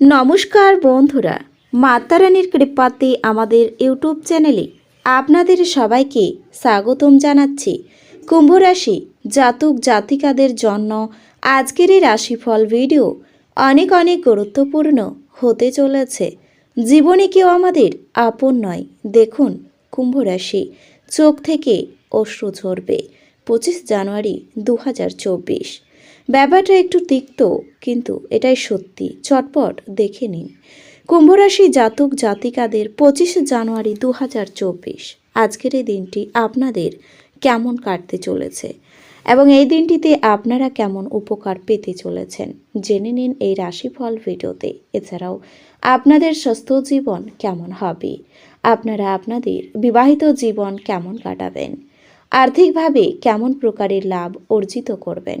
নমস্কার বন্ধুরা, মাতারানীর কৃপাতে আমাদের ইউটিউব চ্যানেলে আপনাদের সবাইকে স্বাগতম জানাচ্ছি। কুম্ভ রাশি জাতক জাতিকাদের জন্য আজকের এই রাশিফল ভিডিও অনেক অনেক গুরুত্বপূর্ণ হতে চলেছে। জীবনে কেউ আমাদের আপন নয়। দেখুন কুম্ভ রাশি চোখ থেকে অশ্রু ঝরবে। পঁচিশ জানুয়ারি দু হাজার চব্বিশ। ব্যাপারটা একটু তিক্ত, কিন্তু এটাই সত্যি। চটপট দেখে নিন। কুম্ভরাশি জাতক জাতিকাদের পঁচিশে জানুয়ারি দু হাজার চব্বিশ। আজকের এই দিনটি আপনাদের কেমন কাটতে চলেছে? এবং এই দিনটিতে আপনারা কেমন উপকার পেতে চলেছেন? জেনে নিন এই রাশিফল ভিডিওতে। এছাড়াও আপনাদের স্বাস্থ্য জীবন কেমন হবে? আপনারা আপনাদের বিবাহিত জীবন কেমন কাটাবেন? আর্থিকভাবে কেমন প্রকারের লাভ অর্জিত করবেন?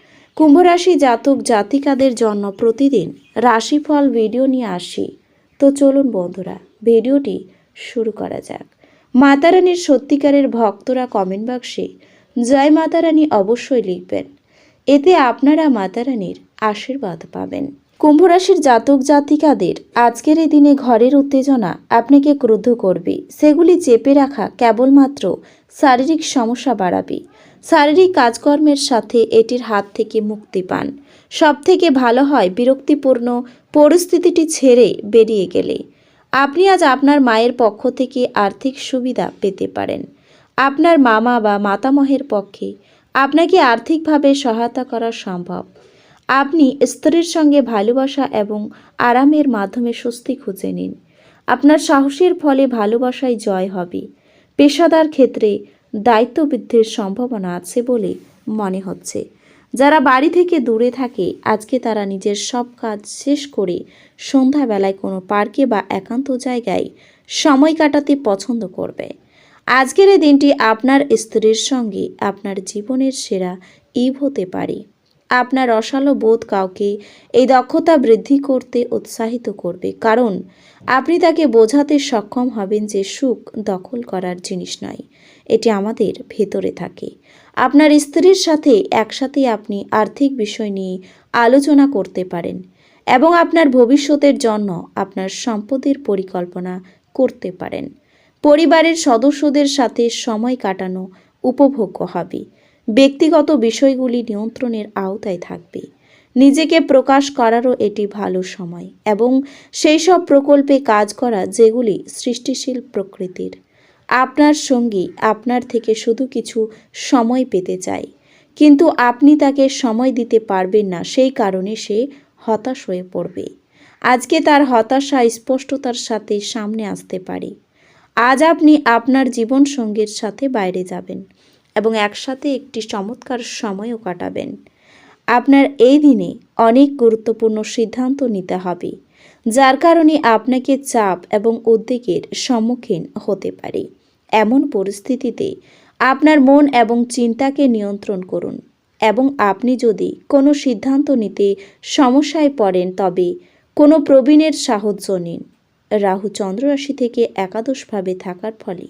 কুম্ভরাশি জাতক জাতিকাদের জন্য প্রতিদিন রাশিফল ভিডিও নিয়ে আসি। তো চলুন বন্ধুরা, ভিডিওটি শুরু করা যাক। মাতারানীর সত্যিকারের ভক্তরা কমেন্ট বাক্সে জয় মাতারানী অবশ্যই লিখবেন। এতে আপনারা মাতারানীর আশীর্বাদ পাবেন। কুম্ভরাশির জাতক জাতিকাদের আজকের এই দিনে ঘরের উত্তেজনা আপনাকে ক্রুদ্ধ করবে। সেগুলি চেপে রাখা কেবলমাত্র শারীরিক সমস্যা বাড়াবে। শারীরিক কাজকর্মের সাথে এটির হাত থেকে মুক্তি পান। সব থেকে ভালো হয় বিরক্তিপূর্ণ পরিস্থিতিটি ছেড়ে বেরিয়ে গেলে। আপনি আজ আপনার মায়ের পক্ষ থেকে আর্থিক সুবিধা পেতে পারেন। আপনার মামা বা মাতামহের পক্ষে আপনাকে আর্থিকভাবে সহায়তা করা সম্ভব। আপনি স্ত্রীর সঙ্গে ভালোবাসা এবং আরামের মাধ্যমে স্বস্তি খুঁজে নিন। আপনার সাহসের ফলে ভালোবাসায় জয় হবে। পেশাদার ক্ষেত্রে দায়িত্ব বৃদ্ধির সম্ভাবনা আছে বলে মনে হচ্ছে। যারা বাড়ি থেকে দূরে থাকে, আজকে তারা নিজের সব কাজ শেষ করে সন্ধ্যাবেলায় কোনো পার্কে বা একান্ত জায়গায় সময় কাটাতে পছন্দ করবে। আজকের এই দিনটি আপনার স্ত্রীর সঙ্গে আপনার জীবনের সেরা ইভ হতে পারে। আপনার রসালো বোধ কাউকে এই দক্ষতা বৃদ্ধি করতে উৎসাহিত করবে। কারণ, আপনি তাকে বোঝাতে সক্ষম হবেন যে সুখ দখল করার জিনিস নয়, এটি আমাদের ভেতরে থাকে। আপনার স্ত্রীর সাথে একসাথে আপনি আর্থিক বিষয় নিয়ে আলোচনা করতে পারেন এবং আপনার ভবিষ্যতের জন্য আপনার সম্পদের পরিকল্পনা করতে পারেন। পরিবারের সদস্যদের সাথে সময় কাটানো উপভোগ্য হবে। ব্যক্তিগত বিষয়গুলি নিয়ন্ত্রণের আওতায় থাকবে। নিজেকে প্রকাশ করারও এটি ভালো সময় এবং সেই সব প্রকল্পে কাজ করা যেগুলি সৃষ্টিশীল প্রকৃতির। আপনার সঙ্গী আপনার থেকে শুধু কিছু সময় পেতে চায়, কিন্তু আপনি তাকে সময় দিতে পারবেন না, সেই কারণে সে হতাশ হয়ে পড়বে। আজকে তার হতাশা স্পষ্টতার সাথে সামনে আসতে পারে। আজ আপনি আপনার জীবন সঙ্গীর সাথে বাইরে যাবেন। এবং একসাথে একটি চমৎকার সময়ও কাটাবেন। আপনার এই দিনে অনেক গুরুত্বপূর্ণ সিদ্ধান্ত নিতে হবে, যার কারণে আপনাকে চাপ এবং উদ্বেগের সম্মুখীন হতে পারে। এমন পরিস্থিতিতে আপনার মন এবং চিন্তাকে নিয়ন্ত্রণ করুন এবং আপনি যদি কোনো সিদ্ধান্ত নিতে সমস্যায় পড়েন, তবে কোনো প্রবীণের সাহায্য নিন। রাহু চন্দ্ররাশি থেকে একাদশভাবে থাকার ফলে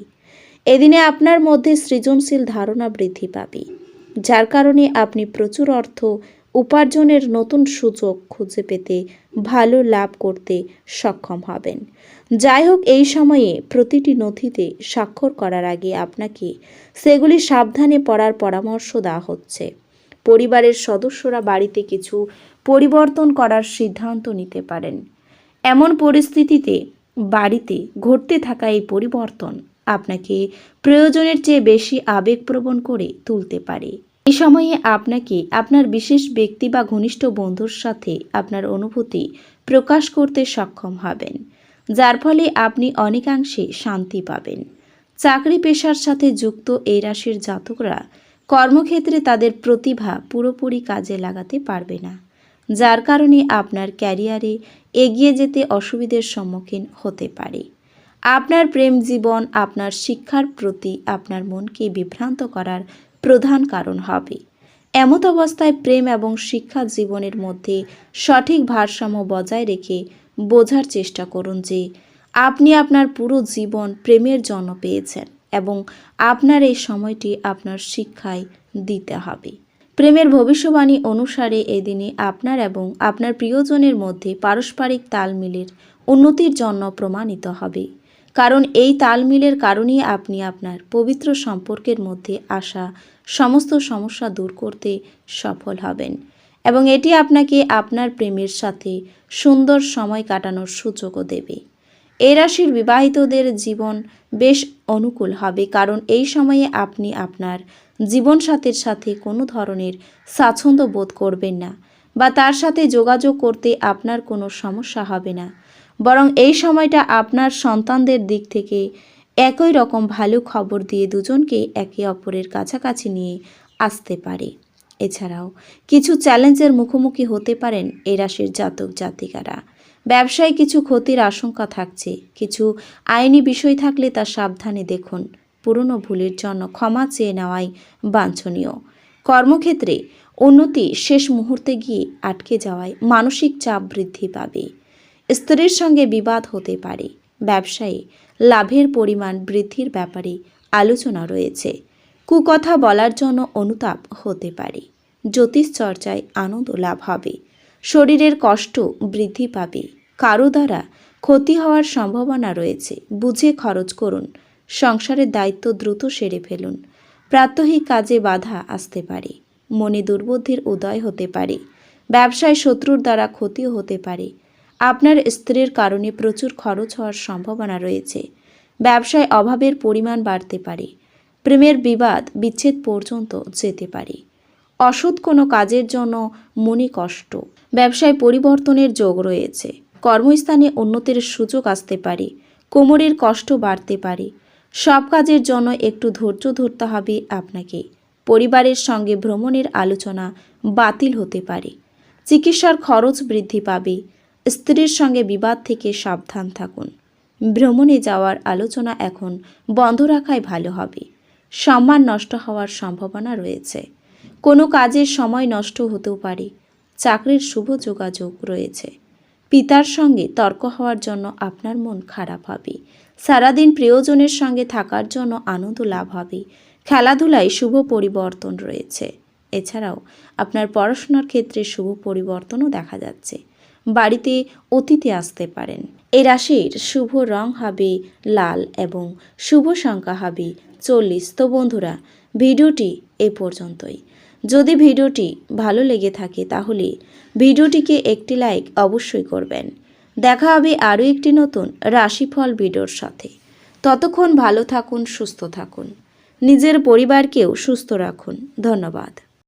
এদিনে আপনার মধ্যে সৃজনশীল ধারণা বৃদ্ধি পাবে। যার কারণে আপনি প্রচুর অর্থ উপার্জনের নতুন সুযোগ খুঁজে পেতে ভালো লাভ করতে সক্ষম হবেন। যাই হোক, এই সময়ে প্রতিটি নথিতে স্বাক্ষর করার আগে আপনাকে সেগুলি সাবধানে পড়ার পরামর্শ দেওয়া হচ্ছে। পরিবারের সদস্যরা বাড়িতে কিছু পরিবর্তন করার সিদ্ধান্ত নিতে পারেন। এমন পরিস্থিতিতে বাড়িতে ঘটতে থাকা এই পরিবর্তন আপনাকে প্রয়োজনের চেয়ে বেশি আবেগপ্রবণ করে তুলতে পারে। এই সময়ে আপনাকে আপনার বিশেষ ব্যক্তি বা ঘনিষ্ঠ বন্ধুর সাথে আপনার অনুভূতি প্রকাশ করতে সক্ষম হবেন, যার ফলে আপনি অনেকাংশে শান্তি পাবেন। চাকরি পেশার সাথে যুক্ত এই রাশির জাতকরা কর্মক্ষেত্রে তাদের প্রতিভা পুরোপুরি কাজে লাগাতে পারবে না, যার কারণে আপনার ক্যারিয়ারে এগিয়ে যেতে অসুবিধের সম্মুখীন হতে পারে। আপনার প্রেম জীবন, আপনার শিক্ষার প্রতি আপনার মনকে বিভ্রান্ত করার প্রধান কারণ হবে। এমত অবস্থায় প্রেম এবং শিক্ষা জীবনের মধ্যে সঠিক ভারসাম্য বজায় রেখে বোঝার চেষ্টা করুন যে, আপনি আপনার পুরো জীবন প্রেমের জন্য পেয়েছেন এবং আপনার এই সময়টি আপনার শিক্ষায় দিতে হবে। প্রেমের ভবিষ্যবাণী অনুসারে এদিনে আপনার এবং আপনার প্রিয়জনের মধ্যে পারস্পরিক তাল মিলের উন্নতির জন্য প্রমাণিত হবে। কারণ এই তালমিলের কারণেই আপনি আপনার পবিত্র সম্পর্কের মধ্যে আসা সমস্ত সমস্যা দূর করতে সফল হবেন এবং এটি আপনাকে আপনার প্রেমের সাথে সুন্দর সময় কাটানোর সুযোগও দেবে। এ রাশির বিবাহিতদের জীবন বেশ অনুকূল হবে কারণ এই সময়ে আপনি আপনার জীবন জীবনসাথীর সাথে কোনো ধরনের স্বাচ্ছন্দ্য বোধ করবেন না বা তার সাথে যোগাযোগ করতে আপনার কোনো সমস্যা হবে না। বরং এই সময়টা আপনার সন্তানদের দিক থেকে একই রকম ভালো খবর দিয়ে দুজনকে একে অপরের কাছাকাছি নিয়ে আসতে পারে। এছাড়াও কিছু চ্যালেঞ্জের মুখোমুখি হতে পারেন এই রাশির জাতক জাতিকারা। ব্যবসায় কিছু ক্ষতির আশঙ্কা থাকছে, কিছু আইনি বিষয় থাকলে তা সাবধানে দেখুন। পুরনো ভুলের জন্য ক্ষমা চেয়ে নেওয়াই বাঞ্ছনীয়। কর্মক্ষেত্রে উন্নতি শেষ মুহূর্তে গিয়ে আটকে যাওয়ায় মানসিক চাপ বৃদ্ধি পাবে। স্ত্রীর সঙ্গে বিবাদ হতে পারে। ব্যবসায়ে, লাভের পরিমাণ বৃদ্ধির ব্যাপারে আলোচনা রয়েছে। কুকথা বলার জন্য অনুতাপ হতে পারে। জ্যোতিষ চর্চায় আনন্দ লাভ হবে। শরীরের কষ্ট বৃদ্ধি পাবে। কারও দ্বারা ক্ষতি হওয়ার সম্ভাবনা রয়েছে। বুঝে খরচ করুন। সংসারের দায়িত্ব দ্রুত সেরে ফেলুন। প্রাত্যহিক কাজে বাধা আসতে পারে। মনে দুর্বুদ্ধির উদয় হতে পারে। ব্যবসায় শত্রুর দ্বারা ক্ষতিও হতে পারে। আপনার স্ত্রীর কারণে প্রচুর খরচ হওয়ার সম্ভাবনা রয়েছে। ব্যবসায় অভাবের পরিমাণ বাড়তে পারে। প্রেমের বিবাদ বিচ্ছেদ পর্যন্ত যেতে পারে। অসৎ কোনো কাজের জন্য মনে কষ্ট। ব্যবসায় পরিবর্তনের যোগ রয়েছে। কর্মস্থানে উন্নতির সুযোগ আসতে পারে। কোমরের কষ্ট বাড়তে পারে। সব কাজের জন্য একটু ধৈর্য ধরতে হবে আপনাকে। পরিবারের সঙ্গে ভ্রমণের আলোচনা বাতিল হতে পারে। চিকিৎসার খরচ বৃদ্ধি পাবে। স্ত্রীর সঙ্গে বিবাদ থেকে সাবধান থাকুন। ভ্রমণে যাওয়ার আলোচনা এখন বন্ধ রাখাই ভালো হবে। সম্মান নষ্ট হওয়ার সম্ভাবনা রয়েছে। কোনো কাজের সময় নষ্ট হতেও পারে। চাকরির শুভ যোগাযোগ রয়েছে। পিতার সঙ্গে তর্ক হওয়ার জন্য আপনার মন খারাপ হবে। সারাদিন প্রিয়জনের সঙ্গে থাকার জন্য আনন্দ লাভ হবে। খেলাধুলায় শুভ পরিবর্তন রয়েছে। এছাড়াও আপনার পড়াশোনার ক্ষেত্রে শুভ পরিবর্তনও দেখা যাচ্ছে। বাড়িতে অতিথি আসতে পারেন। এই রাশির শুভ রং হবে লাল এবং শুভ সংখ্যা হবে চল্লিশ। তো বন্ধুরা, ভিডিওটি এ পর্যন্তই। যদি ভিডিওটি ভালো লেগে থাকে তাহলে ভিডিওটিকে একটি লাইক অবশ্যই করবেন। দেখা হবে আরও একটি নতুন রাশিফল ভিডিওর সাথে। ততক্ষণ ভালো থাকুন, সুস্থ থাকুন। নিজের পরিবারকেও সুস্থ রাখুন। ধন্যবাদ।